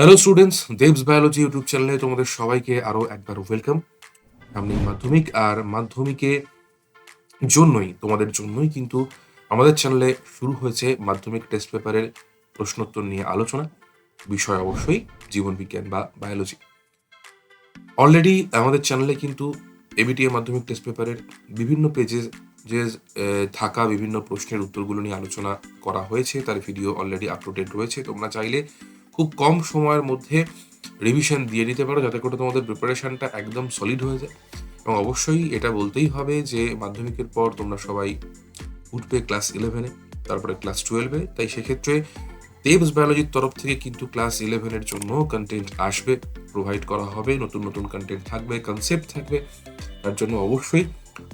Hello students Deb's biology YouTube চ্যানেলে তোমাদের সবাইকে আরও একবার ওয়েলকাম সামনে মাধ্যমিক, আর মাধ্যমিকে জন্যই, তোমাদের জন্যই কিন্তু আমাদের চ্যানেলে শুরু হয়েছে মাধ্যমিক টেস্ট পেপারের প্রশ্নোত্তর নিয়ে আলোচনা। বিষয় অবশ্যই জীবন বিজ্ঞান বা বায়োলজি অলরেডি আমাদের চ্যানেলে কিন্তু এবিটিএ মাধ্যমিক টেস্ট পেপারের বিভিন্ন পেজে যে থাকা বিভিন্ন প্রশ্নের উত্তরগুলো নিয়ে আলোচনা করা হয়েছে। তার ভিডিও অলরেডি আপলোডেড রয়েছে। তোমরা চাইলে খুব কম সময়ের মধ্যে রিভিশন দিয়ে দিতে পারো, যাতে করে তোমাদের প্রিপারেশনটা একদম সলিড হয়ে যায়। এবং অবশ্যই এটা বলতেই হবে যে, মাধ্যমিকের পর তোমরা সবাই উঠবে ক্লাস ইলেভেনে তারপরে ক্লাস টুয়েলভে তাই সেক্ষেত্রে দেবস বায়োলজির তরফ থেকে কিন্তু ক্লাস ইলেভেনের জন্য কন্টেন্ট আসবে প্রোভাইড করা হবে, নতুন নতুন কন্টেন্ট থাকবে কনসেপ্ট থাকবে। তার জন্য অবশ্যই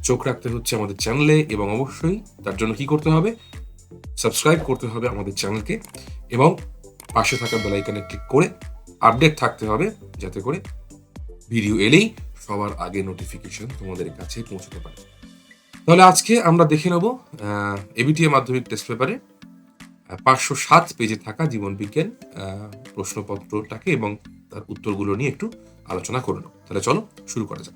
চোখ রাখতে হচ্ছে আমাদের চ্যানেলে এবং অবশ্যই তার জন্য কি করতে হবে? সাবস্ক্রাইব করতে হবে আমাদের চ্যানেলকে এবং পাশে থাকা বেলাইকানে ক্লিক করে আপডেট থাকতে হবে যাতে করে ভিডিও এলেই সবার আগে নোটিফিকেশন তোমাদের কাছে পৌঁছতে পারে। তাহলে আজকে আমরা দেখে নেব এবিটিএ মাধ্যমিক টেস্ট পেপারে পাঁচশো সাত পেজে থাকা জীবন বিজ্ঞান আহ, প্রশ্নপত্রটাকে এবং তার উত্তরগুলো নিয়ে একটু আলোচনা করে নেব। তাহলে চলো শুরু করা যাক।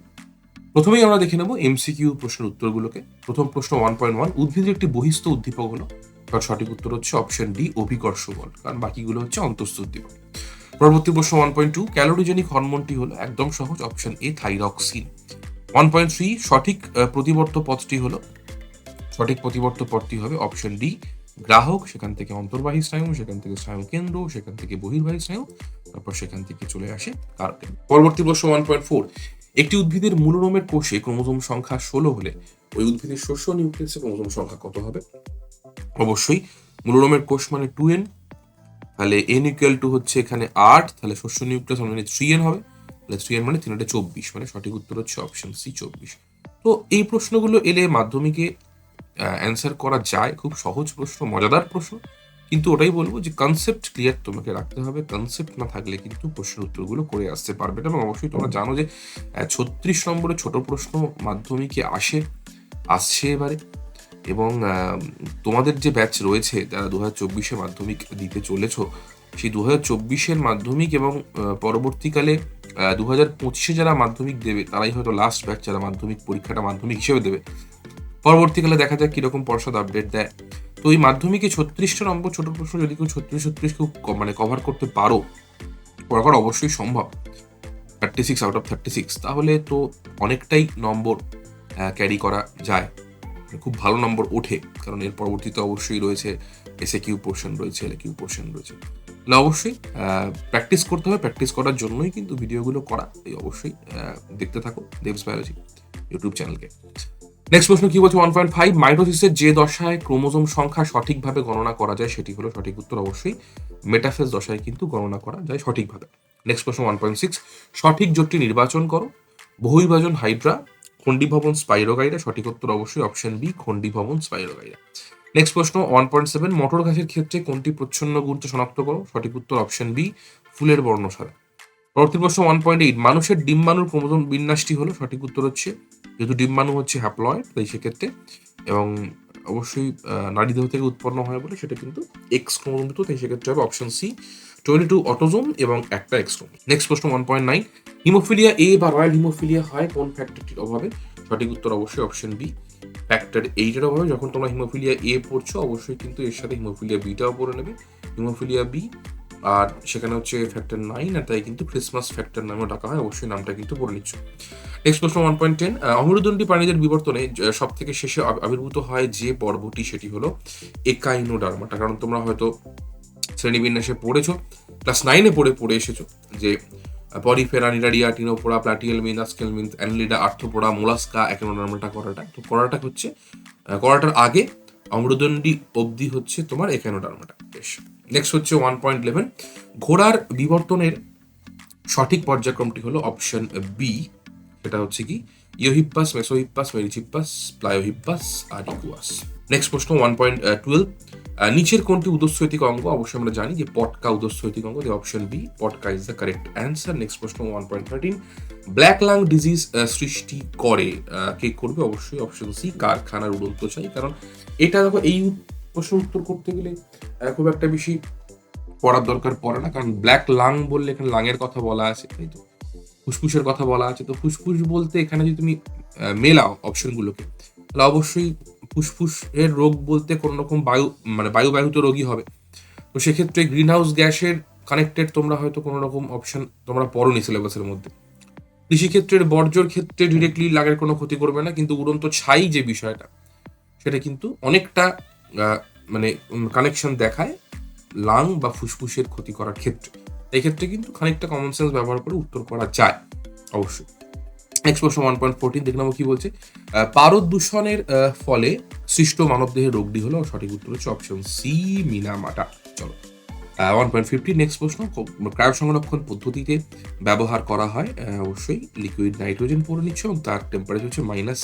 প্রথমেই আমরা দেখে নেব এমসিকিউ প্রশ্নের উত্তরগুলোকে। প্রথম প্রশ্ন ওয়ান পয়েন্ট ওয়ান উদ্ভিদের একটি বহিস্থ উদ্দীপক হলো তার সঠিক উত্তর হচ্ছে অপশন ডি অভিকর্ষ বল, কারণ বাকিগুলো হচ্ছে অন্তস্থ উদ্দীপক পরবর্তী প্রশ্ন ওয়ান পয়েন্ট টু ক্যালোরিজেনিক হরমোনটি হলো একদম সহজ option A thyroxine one point three সঠিক প্রতিবর্ত পথটি হলো? সঠিক প্রতিবর্ত পথটি হবে অপশন ডি গ্রাহক, সেখান থেকে অন্তর্বাহী স্নায়ু, সেখান থেকে স্নায়ু কেন্দ্র, সেখান থেকে বহির্বাহী স্নায়ু, তারপর সেখান থেকে চলে আসে কারকেন্দ্র পরবর্তী প্রশ্ন ওয়ান পয়েন্ট ফোর একটি উদ্ভিদের মূলরোমের কোষে ক্রোমোজোম সংখ্যা ষোলো হলে ওই উদ্ভিদের শস্য নিউক্লিয়াসে ক্রোমোজোম সংখ্যা কত হবে? অবশ্যই মূলরোমের কোষ মানে টু এন তাহলে এন ইকুয়াল টু হচ্ছে এখানে আট, তাহলে শস্য নিউক্লিয়াস মানে থ্রি এন হবে, তাহলে থ্রি এন মানে তিনটে চব্বিশ মানে সঠিক উত্তর হচ্ছে অপশন সি চব্বিশ। তো এই প্রশ্নগুলো এলে মাধ্যমিকে অ্যান্সার করা যায়, খুব সহজ প্রশ্ন, মজাদার প্রশ্ন, কিন্তু ওটাই বলব যে কনসেপ্ট ক্লিয়ার তোমাকে রাখতে হবে কনসেপ্ট না থাকলে কিন্তু প্রশ্নের উত্তরগুলো করে আসতে পারবে না, এবং অবশ্যই তোমরা জানো যে ছত্রিশ নম্বরে ছোট প্রশ্ন মাধ্যমিকে আসে, আসছে এবারে। এবং তোমাদের যে ব্যাচ রয়েছে যারা দু হাজার চব্বিশে মাধ্যমিক দিতে চলেছ, সেই দু হাজার চব্বিশের মাধ্যমিক এবং পরবর্তীকালে দু হাজার পঁচিশে যারা মাধ্যমিক দেবে, তারাই হয়তো লাস্ট ব্যাচ যারা মাধ্যমিক পরীক্ষাটা মাধ্যমিক হিসেবে দেবে। পরবর্তীকালে দেখা যাক কীরকম পর্ষদ আপডেট দেয়। তো এই মাধ্যমিকে ছত্রিশটা নম্বর ছোট প্রশ্ন যদি কেউ ছত্রিশ ছত্রিশ ক- মানে কভার করতে পারো করা অবশ্যই সম্ভব। Thirty six out of thirty six তাহলে তো অনেকটাই নম্বর ক্যারি করা যায়। খুব ভালো নম্বর ওঠে, কারণ এর পরবর্তীতে অবশ্যই রয়েছে এসএ কিউ পোর্শন রয়েছে এল কিউ পোর্শন রয়েছে। তাহলে অবশ্যই প্র্যাকটিস করতে হবে প্র্যাকটিস করার জন্যই কিন্তু ভিডিওগুলো করা, এই অবশ্যই দেখতে থাকো দেবস বায়োলজি ইউটিউব চ্যানেলকে নেক্সট প্রশ্ন কি বলছে? ওয়ান পয়েন্ট ফাইভ মাইটোসিসের যে দশায় ক্রোমোজোম সংখ্যা সঠিকভাবে গণনা করা যায় সেটি হলো সঠিক উত্তর অবশ্যই মেটাফেজ দশায় কিন্তু গণনা করা যায় সঠিকভাবে। নেক্সট প্রশ্ন ওয়ান পয়েন্ট সিক্স সঠিক জোটটি নির্বাচন করো, বহুবিভাজন হাইড্রা খণ্ডীভবন স্পাইরোগাইরা সঠিক উত্তর অবশ্যই অপশন বি খণ্ডীভবন স্পাইরোগাইরা নেক্সট প্রশ্ন ওয়ান পয়েন্ট সেভেন মটর গাছের ক্ষেত্রে কোনটি প্রচ্ছন্ন গুরুত্ব শনাক্ত করো? সঠিক উত্তর অপশন বি ফুলের বর্ণ সাদা। পরবর্তী প্রশ্ন ওয়ান পয়েন্ট এইট মানুষের ডিম্বাণুর ক্রোমোজোম বিন্যাসটি হলো সঠিক উত্তর হচ্ছে, যেহেতু ডিম্বাণু হচ্ছে হ্যাপ্লয়েড তাই সেক্ষেত্রে, এবং অবশ্যই নারী দেহ থেকে উৎপন্ন হয় বলে, সেটা কিন্তু এক্স ক্রোমোজোম তাই সেক্ষেত্রে হবে option C twenty two autosome এবং একটা এক্সট্রোম নেক্সট প্রশ্ন one point nine haemophilia A বা রয়্যাল হিমোফিলিয়া হয় কোন ফ্যাক্টরটির অভাবে? সঠিক উত্তর অবশ্যই অপশন বি ফ্যাক্টর এইটের অভাবে যখন তোমরা হিমোফিলিয়া এ পড়ছো, অবশ্যই কিন্তু এর সাথে হিমোফিলিয়া বিটাও পড়ে নেবে। হিমোফিলিয়া বি আর সেখানে হচ্ছে ফ্যাক্টর নাইন আর তাই কিন্তু ক্রিসমাস ফ্যাক্টর নামেও ডাকা হয়, অবশ্যই নামটা কিন্তু পড়ে নিচ্ছ। নেক্সট প্রশ্ন ওয়ান পয়েন্ট টেন অমরুদণ্ডী প্রাণীদের বিবর্তনে সব থেকে শেষে আবির্ভূত হয় যে পর্বটি সেটি হলো একাইনোডার্মাটা। কারণ তোমরা হয়তো শ্রেণীবিন্যাসে পড়েছো ক্লাস নাইনে পড়ে পড়ে এসেছ যে Porifera, Cnidaria, Ctenophora, Platyhelminthes, Aschelminthes, Annelida, Arthropoda, Mollusca Echinodermata করাটা। তো করাটা হচ্ছে করাটার আগে অমরুদণ্ডী অবধি হচ্ছে তোমার একাইনোডার্মাটা বেশ। নেক্সট হচ্ছে ওয়ান পয়েন্ট ইলেভেন ঘোড়ার বিবর্তনের সঠিক পর্যায়ক্রমটি হলো অপশন বি সেটা হচ্ছে কি ইয়োহিপ্পাস মেসোহিপ্পাস মেরিচিপ্পাস প্লায়োহিপ্পাস আর ইকুয়াস। নেক্সট প্রশ্ন ওয়ান পয়েন্ট টুয়েলভ নিচের কোনটি উদস্থৈতিক অঙ্গ? অবশ্যই আমরা জানি যে পটকা উদস্থৈতিক অঙ্গ যে অপশন বি পটকা is the correct answer next প্রশ্ন one point thirteen black lung disease সৃষ্টি করে আহ, কে করবে? অবশ্যই অপশন সি কারখানার উড়ন্ত চাই কারণ এটা দেখো এই প্রশ্ন উত্তর করতে গেলে খুব একটা বেশি পড়ার দরকার পড়ে না কারণ ব্ল্যাক লাং বললে এখানে লাংয়ের কথা বলা আছে তাই তো? ফুসফুসের কথা বলা আছে। তো ফুসফুস বলতে এখানে যদি তুমি মেলাও অপশনগুলোকে, তাহলে অবশ্যই ফুসফুসের রোগ বলতে কোনো রকম বায়ু মানে বায়ুবাহিত রোগী হবে। তো সেক্ষেত্রে গ্রিন হাউস গ্যাসের কানেক্টেড তোমরা হয়তো কোনো রকম অপশন তোমরা পড়োনি সিলেবাসের মধ্যে। কৃষিক্ষেত্রের বর্জ্যর ক্ষেত্রে ডিরেক্টলি লাগের কোনো ক্ষতি করবে না, কিন্তু উড়ন্ত ছাই যে বিষয়টা, সেটা কিন্তু অনেকটা মানে কানেকশন দেখায় লাং বা ফুসফুসের ক্ষতি করার ক্ষেত্রে। এই ক্ষেত্রে কিন্তু খানিকটা কমন সেন্স ব্যবহার করে উত্তর করা যায়, অবশ্যই। নেক্সট প্রশ্ন ওয়ান পয়েন্ট ফোরটিন দেখলাম কি বলছে। পারদ দূষণের ফলে সৃষ্ট মানবদেহের রোগটি হলো সঠিক উত্তর হচ্ছে অপশন সি মিনামাটা। চলো। ওয়ান পয়েন্ট ফিফটি নেক্সট প্রশ্ন ক্রায় সংরক্ষণ পদ্ধতিতে ব্যবহার করা হয় অবশ্যই লিকুইড নাইট্রোজেন পরে নিচ্ছে এবং তার টেম্পারেচার হচ্ছে minus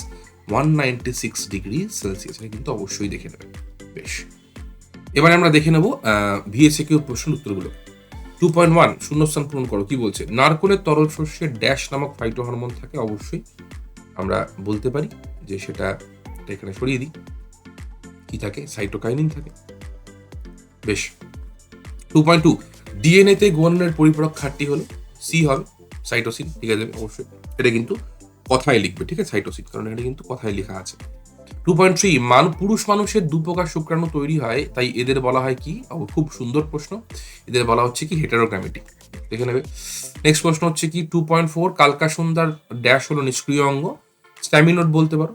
one ninety six degree Celsius এটা কিন্তু অবশ্যই দেখে নেবে। বেশ। এবারে আমরা দেখে নেব ভিএসএ কিউ প্রশ্ন উত্তরগুলো। টু পয়েন্ট ওয়ান শূন্যস্থান পূরণ করো। কি বলছে? নারকোলের তরল শস্যে ড্যাশ নামক ফাইটো হরমোন থাকে, অবশ্যই। আমরা বলতে পারি যে সেটা এখানে সরিয়ে দিই। কি থাকে? সাইটোকাইনিন থাকে। বেশ। টু পয়েন্ট টু ডিএনএতে গুয়ানের পরিপূরক খাটটি হলো সি হবে, সাইটোসিন, ঠিক আছে, অবশ্যই। এটা কিন্তু কথায় লিখবে, ঠিক আছে, সাইটোসিন, কারণ এটা কিন্তু কথায় লেখা আছে। টু পয়েন্ট থ্রি, মান পুরুষ মানুষের দু প্রকার শুক্রাণু তৈরি হয়, তাই এদের বলা হয় কি? খুব সুন্দর প্রশ্ন। এদের বলা হচ্ছে কি হেটারোগ্রামেটিক দেখে নেবে। নেক্সট প্রশ্ন হচ্ছে কি টু পয়েন্ট ফোর, কালকা সন্ধ্যার ড্যাশ হলো নিষ্ক্রিয় অঙ্গ। স্ট্যামিনোড বলতে পারো।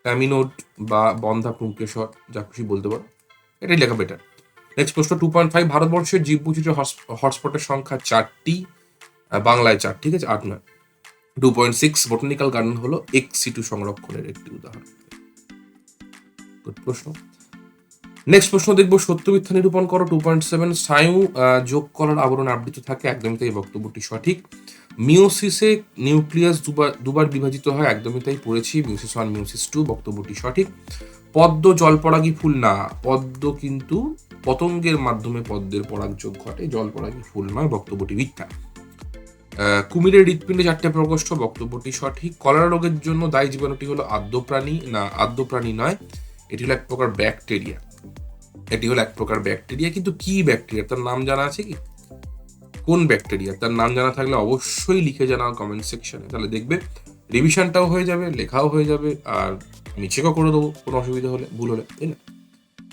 স্ট্যামিনোড বা বন্ধা পুঙ্কেশ্বর যা খুশি বলতে পারো। এটাই লেখা বেটার নেক্সট প্রশ্ন, টু পয়েন্ট ফাইভ, ভারতবর্ষের জীব বৈচিত্র্য হটস্পটের সংখ্যা চারটি বাংলায় চার, ঠিক আছে? আট নয়। Two point six botanical garden হলো এক্স সিটু সংরক্ষণের একটি উদাহরণ। Good প্রশ্ন। নেক্সট প্রশ্ন দেখব সত্য নিরূপণ করো টু পয়েন্ট সেভেন আহ, যোগ করার আবরণ আবৃত থাকে একদমই তাই বক্তব্যটি সঠিক। মিওসিসে নিউক্লিয়াস দুবার দুবার বিভাজিত হয় একদমই তাই পড়েছি মিউসিস ওয়ান মিউসিস টু বক্তব্যটি সঠিক। পদ্ম জলপরাগী ফুল না পদ্ম কিন্তু পতঙ্গের মাধ্যমে পদ্মের পরাগযোগ ঘটে জলপরাগী ফুল নয় বক্তব্যটি মিথ্যা। কুমিরের হৃৎপিণ্ডে চারটে প্রকোষ্ঠ বক্তব্যটি সঠিক। কলেরা রোগের জন্য দায়ী জীবাণুটি হলো আদ্য প্রাণী না আদ্য প্রাণী নয় এটি হলো এক প্রকার ব্যাকটেরিয়া। এটি হলো এক প্রকার ব্যাকটেরিয়া, কিন্তু কি ব্যাকটেরিয়া? তার নাম জানা আছে কি? কোন ব্যাকটেরিয়া? তার নাম জানা থাকলে অবশ্যই লিখে জানাও কমেন্ট সেকশনে তাহলে দেখবে রিভিশনটাও হয়ে যাবে, লেখাও হয়ে যাবে, আর আমি চেকও করে দেবো, কোনো অসুবিধা হলে, ভুল হলে, তাই না?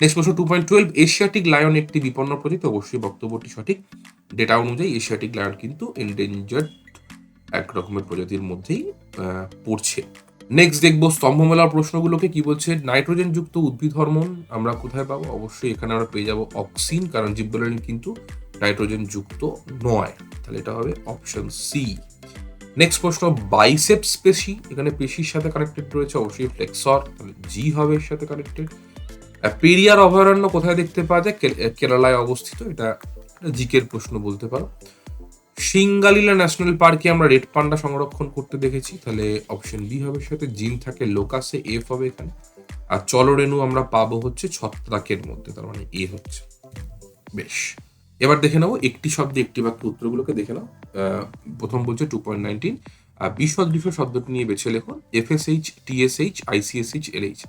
নেক্সট প্রশ্ন two point twelve Asiatic lion একটি বিপন্ন প্রজাতি অবশ্যই বক্তব্যটি সঠিক। ডেটা অনুযায়ী এশিয়াটিক লায়ন কিন্তু এন্ডেঞ্জার্ড এক রকমের প্রজাতির মধ্যেই পড়ছে। নেক্সট দেখব স্তম্ভমেলার প্রশ্নগুলোকে, কি বলছে নাইট্রোজেন যুক্ত উদ্ভিদ হরমোন আমরা কোথায় পাবো? অবশ্যই এখানে আমরা পেয়ে যাব অক্সিন, কারণ জীববলিন কিন্তু নাইট্রোজেন যুক্ত নয়। তাহলে এটা হবে অপশন সি নেক্সট প্রশ্ন বাইসেপস পেশি, এখানে পেশির সাথে কানেক্টেড রয়েছে, অবশ্যই ফ্লেক্সর তাহলে জি হবে এর সাথে কানেক্টেড পেরিয়ার অভয়ারণ্য কোথায় দেখতে পাওয়া যায়? কেরালায় অবস্থিত, এটা জিকের প্রশ্ন বলতে পারো। সিঙ্গালিলা ন্যাশনাল পার্কে আমরা রেড পান্ডা সংরক্ষণ করতে দেখেছি, তাহলে অপশন বি হবে সাথে জিন থাকে লোকাসে এফ হবে এখানে, আর চলরেণু আমরা পাবো হচ্ছে ছত্রাকের মধ্যে, তার মানে এ হচ্ছে। বেশ, এবার দেখে নাও একটি শব্দে একটি বাক্য উত্তরগুলোকে দেখে নাও। প্রথম বলছে টু পয়েন্ট নাইনটিন আর বিসদৃশ শব্দটি নিয়ে বেছে লেখুন FSH TSH ICSH LH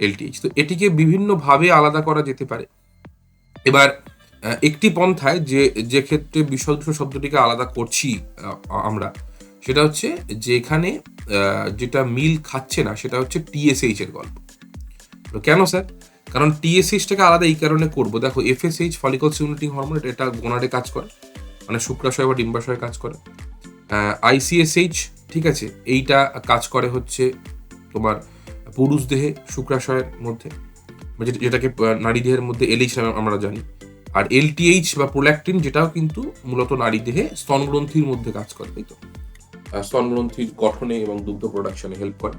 LTH তো এটিকে বিভিন্নভাবে আলাদা করা যেতে পারে। এবার একটি পন্থায় যে যে ক্ষেত্রে বিসদৃশ শব্দটিকে আলাদা করছি আমরা, সেটা হচ্ছে যেখানে যেটা মিল খাচ্ছে না, সেটা হচ্ছে টিএসএইচ এর গল্প। কেন স্যার? কারণ টিএসএইচটাকে আলাদা এই কারণে করব। দেখো এফএসএইচ ফলিকল সিউনিটিং হরমোন এটা গোনাডে কাজ করে। মানে শুক্রাশয় বা ডিম্বাশয়ে কাজ করে। আইসিএসএইচ ঠিক আছে, এইটা কাজ করে হচ্ছে তোমার পুরুষ দেহে শুক্রাশয়ের মধ্যে। যেটা- যেটাকে নারী দেহের মধ্যে এলএইচ আমরা জানি। আর এলটিএইচ বা প্রোল্যাক্টিন যেটাও কিন্তু মূলত নারী দেহে স্তনগ্রন্থির মধ্যে কাজ করে, তাই তো? স্তনগ্রন্থির গঠনে এবং দুগ্ধ প্রোডাকশনে হেল্প করে।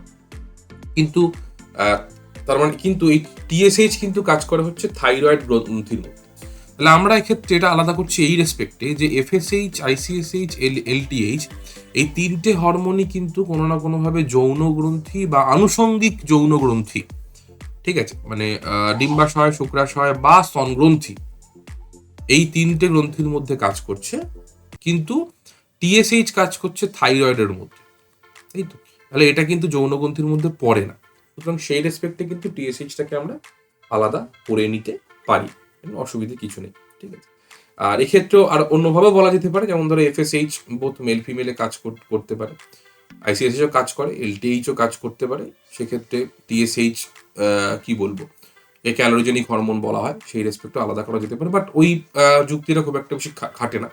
কিন্তু তার মানে কিন্তু এই টিএসএইচ কিন্তু কাজ করে হচ্ছে থাইরয়েড গ্রন্থির মধ্যে। তাহলে আমরা এক্ষেত্রে এটা আলাদা করছি এই রেসপেক্টে যে এফএসএইচ আইসিএসএইচ এল এলটিএইচ এই তিনটে হরমোনই কিন্তু কোনো না কোনোভাবে যৌন গ্রন্থি বা আনুষঙ্গিক যৌন গ্রন্থি ঠিক আছে? মানে ডিম্বাশয়, শুক্রাশয় বা স্তনগ্রন্থি এই তিনটে গ্রন্থির মধ্যে কাজ করছে, কিন্তু টিএসএইচ কাজ করছে থাইরয়েডের মধ্যে। তাই তো। তাহলে এটা কিন্তু যৌন গ্রন্থির মধ্যে পড়ে না। সুতরাং সেই রেসপেক্টে কিন্তু টিএসএইচটাকে আমরা আলাদা করে নিতে পারি। অসুবিধে কিছু নেই। ঠিক আছে? আর এক্ষেত্রেও আর অন্যভাবে বলা যেতে পারে, যেমন ধরো এফএসএইচ বোথ মেল ফিমেলে কাজ কর- করতে পারে। আইসিএসএইচও কাজ করে এলটিএইচও কাজ করতে পারে। সেক্ষেত্রে টিএসএইচ কি বলব? ক্যালোরিজেনিক হরমোন বলা হয়, সেই রেসপেক্টও আলাদা করা যেতে পারে বাট ওই যুক্তিটা খুব একটা বেশি খাটে না।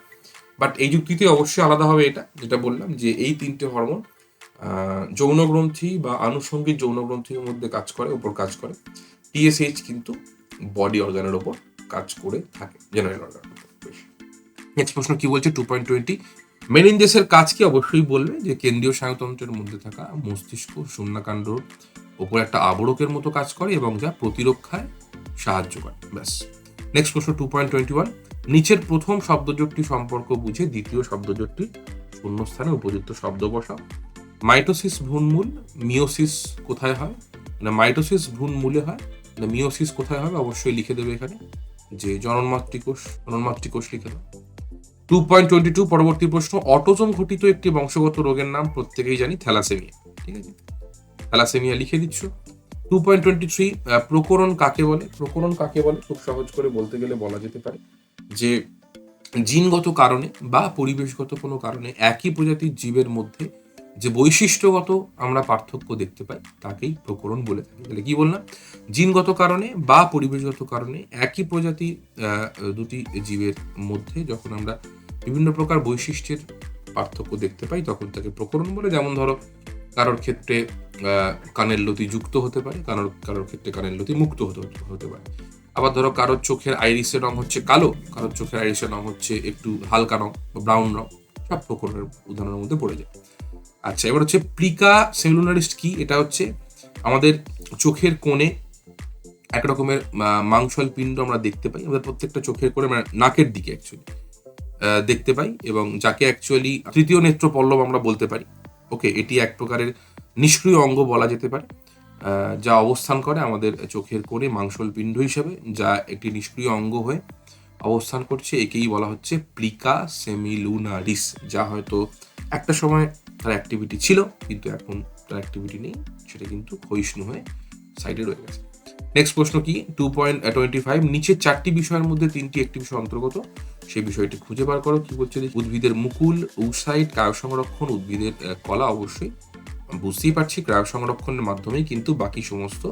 বাট এই যুক্তিতে অবশ্যই আলাদা হবে এটা, যেটা বললাম যে এই তিনটে হরমোন যৌন গ্রন্থি বা আনুষঙ্গিক যৌন গ্রন্থির মধ্যে কাজ করে ওপর কাজ করে। টিএসএইচ কিন্তু বডি অর্গানের ওপর কাজ করে থাকে জেনারেল অর্গানের উপর নেক্সট প্রশ্ন, কি বলছে? টু পয়েন্ট টোয়েন্টি মেনিনজেসের কাজ কি? অবশ্যই বলবে যে কেন্দ্রীয় স্নায়ুতন্ত্রের মধ্যে থাকা মস্তিষ্ক শূন্যাকাণ্ডর ওপর একটা আবরকের মতো কাজ করে এবং যা প্রতিরক্ষায় সাহায্য করে। ব্যাস। নেক্সট প্রশ্ন টু পয়েন্ট টোয়েন্টি ওয়ান নিচের প্রথম শব্দজোটটি সম্পর্ক বুঝে দ্বিতীয় শব্দজোটটি শূন্যস্থানে উপযুক্ত শব্দ বসাও। মাইটোসিস ভ্রূণমূল মিওসিস কোথায় হয়? না মাইটোসিস ভ্রূণমূলে হয় না মিওসিস কোথায় হবে অবশ্যই লিখে দেবে এখানে। যে জননমাতৃকোষ জননমাতৃকোষ লিখে দাও। টু পয়েন্ট টোয়েন্টি টু পরবর্তী প্রশ্ন। অটোজম ঘটিত একটি বংশগত রোগের নাম প্রত্যেকেই জানি থ্যালাসেমিয়া। ঠিক আছে? থ্যালাসেমিয়া লিখে দিচ্ছ। টু পয়েন্ট টোয়েন্টি থ্রি প্রকরণ কাকে বলে? প্রকরণ কাকে বলে? খুব সহজ করে বলতে গেলে বলা যেতে পারে যে জিনগত কারণে বা পরিবেশগত কোনো কারণে একই প্রজাতির জীবের মধ্যে যে বৈশিষ্ট্যগত আমরা পার্থক্য দেখতে পাই, তাকেই প্রকরণ বলে থাকি। তাহলে কি বললাম? জিনগত কারণে বা পরিবেশগত কারণে একই প্রজাতি দুটি জীবের মধ্যে যখন আমরা বিভিন্ন প্রকার বৈশিষ্ট্যের পার্থক্য দেখতে পাই, তখন তাকে প্রকরণ বলে। যেমন ধরো কারোর ক্ষেত্রে কানের লতি যুক্ত হতে পারে, কারোর কারোর ক্ষেত্রে কানের লতি মুক্ত হতে হতে পারে। আবার ধরো কারোর চোখের আইরিসের রং হচ্ছে কালো, কারোর চোখের আইরিসের রং হচ্ছে একটু হালকা রং বা ব্রাউন রং, সব প্রকরণের উদাহরণের মধ্যে পড়ে যায়। আচ্ছা এবার হচ্ছে প্রিকা সেলুলারিস্ট কি? এটা হচ্ছে আমাদের চোখের কোণে এক রকমের মাংসল পিণ্ড আমরা দেখতে পাই। আমাদের প্রত্যেকটা চোখের কোণে মানে নাকের দিকে অ্যাকচুয়ালি দেখতে পাই এবং যাকে অ্যাকচুয়ালি তৃতীয় নেত্র পল্লব আমরা বলতে পারি। ওকে, এটি এক প্রকারের নিষ্ক্রিয় অঙ্গ বলা যেতে পারে যা অবস্থান করে আমাদের চোখের কোণে মাংসল পিণ্ড হিসেবে, যা একটি নিষ্ক্রিয় অঙ্গ হয়ে অবস্থান করছে। একেই বলা হচ্ছে প্লিকা সেমিলুনারিস, যা হয়তো একটা সময় তার অ্যাক্টিভিটি ছিল, কিন্তু এখন তার অ্যাক্টিভিটি নেই, সেটা কিন্তু ক্ষয়িষ্ণু হয়ে সাইডে রয়ে গেছে। নেক্সট প্রশ্ন কি? টু পয়েন্ট টোয়েন্টি ফাইভ নিচের চারটি বিষয়ের মধ্যে তিনটি একটি বিষয় অন্তর্গত। সেই বিষয়টি খুঁজে বার করো, কি বলছে উদ্ভিদের মুকুল উসাইড কায় সংরক্ষণ, উদ্ভিদের কলা অবশ্যই। বুঝতেই পারছি ক্রায় সংরক্ষণের মাধ্যমেই কিন্তু বাকি সমস্ত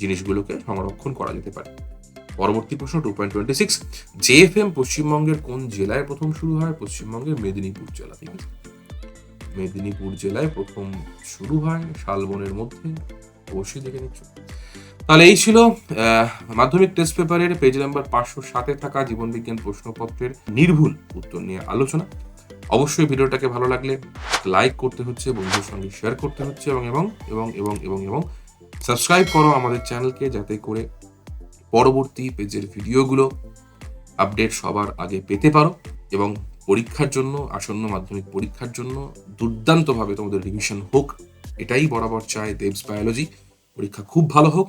জিনিসগুলোকে সংরক্ষণ করা যেতে পারে। পরবর্তী প্রশ্ন two point twenty six JFM পশ্চিমবঙ্গের কোন জেলায় প্রথম শুরু হয়? পশ্চিমবঙ্গের মেদিনীপুর জেলা থেকে। মেদিনীপুর জেলায় প্রথম শুরু হয়, শালবনের মধ্যে। অবশ্যই দেখে নিচ্ছ। তাহলে এই ছিল মাধ্যমিক টেস্ট পেপারের পেজ নাম্বার পাঁচশো সাতে থাকা জীবনবিজ্ঞান প্রশ্নপত্রের নির্ভুল উত্তর নিয়ে আলোচনা। অবশ্যই ভিডিওটাকে ভালো লাগলে লাইক করতে হচ্ছে, বন্ধুদের সঙ্গে শেয়ার করতে হচ্ছে এবং এবং এবং এবং এবং এবং সাবস্ক্রাইব করো আমাদের চ্যানেলকে যাতে করে পরবর্তী পেজের ভিডিওগুলো আপডেট সবার আগে পেতে পারো এবং পরীক্ষার জন্য, আসন্ন মাধ্যমিক পরীক্ষার জন্য দুর্দান্তভাবে তোমাদের রিভিশন হোক, এটাই বরাবর চায় দেবস বায়োলজি পরীক্ষা খুব ভালো হোক।